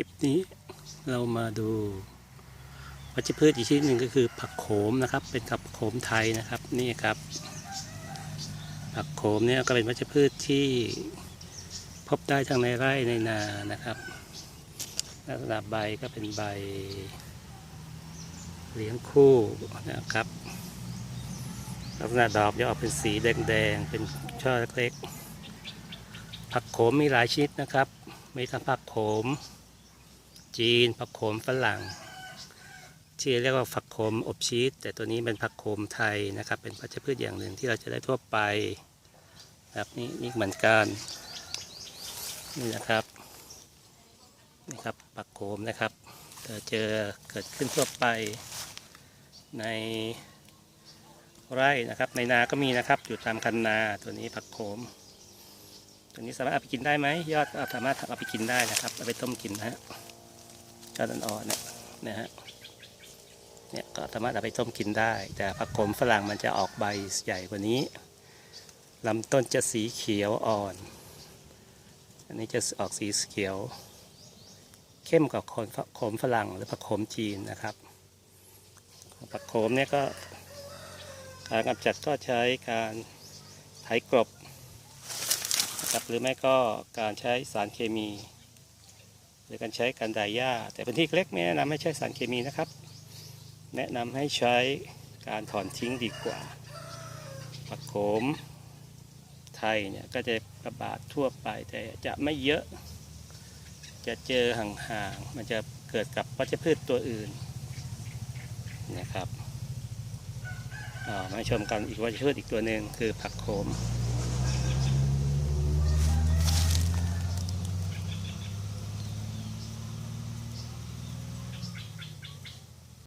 ลิปนี้เรามาดูวัชพืชอีกชนิดหนึ่งก็คือผักโขมนะครับ เป็นผักโขมไทยนะครับนี่ครับ ผักโขมเนี่ยก็เป็นวัชพืชที่พบได้ทั้งในไร่ในนานะครับลักษณะใบก็เป็นใบ เลี้ยงคู่นะครับ ลักษณะดอกจะออกเป็นสีแดงๆเป็นช่อเล็กๆผักโขมมีหลายชนิดนะครับ มีทั้งผักโขม จีนผักโขมฝรั่งที่เรียกว่าผักโขมอบชีสแต่ตัวนี้เป็นผักโขมไทยนะครับ เป็นพัชพืชอย่างหนึ่งที่เราจะได้ทั่วไปครับนี่นี่เหมือนกันนี่นะครับนี่ครับผักโขมนะครับเจอเกิดขึ้นทั่วไปในไร่นะครับ ในนาก็มีนะครับ อยู่ตามคันนาตัวนี้ผักโขม ตัวนี้สามารถเอาไปกินได้ไหมยอดสามารถเอาไปกินได้นะครับเอาไปต้มกินนะฮะ ก้านอ่อนๆเนี่ยนะฮะเนี่ยก็สามารถเอาไปต้มกินได้ แต่ผักโขมฝรั่งมันจะออกใบใหญ่กว่านี้ลำต้นจะสีเขียวอ่อน อันนี้จะออกสีเขียว เข้มกว่าโขมฝรั่งหรือผักโขมจีนนะครับผักโขมเนี่ยก็การกำจัดก็ใช้การไถกลบนะครับหรือไม่ก็การใช้สารเคมี หรือการใช้การดายหญ้า แต่พื้นที่เล็กไม่แนะนำให้ใช้สารเคมีนะครับ แนะนำให้ใช้การถอนทิ้งดีกว่าผักโขมไทยเนี่ยก็จะระบาดทั่วไปแต่จะไม่เยอะ จะเจอห่างๆมันจะเกิดกับวัชพืชตัวอื่นนะครับมาชมกันอีกวัชพืชอีกตัวหนึ่งคือผักโขม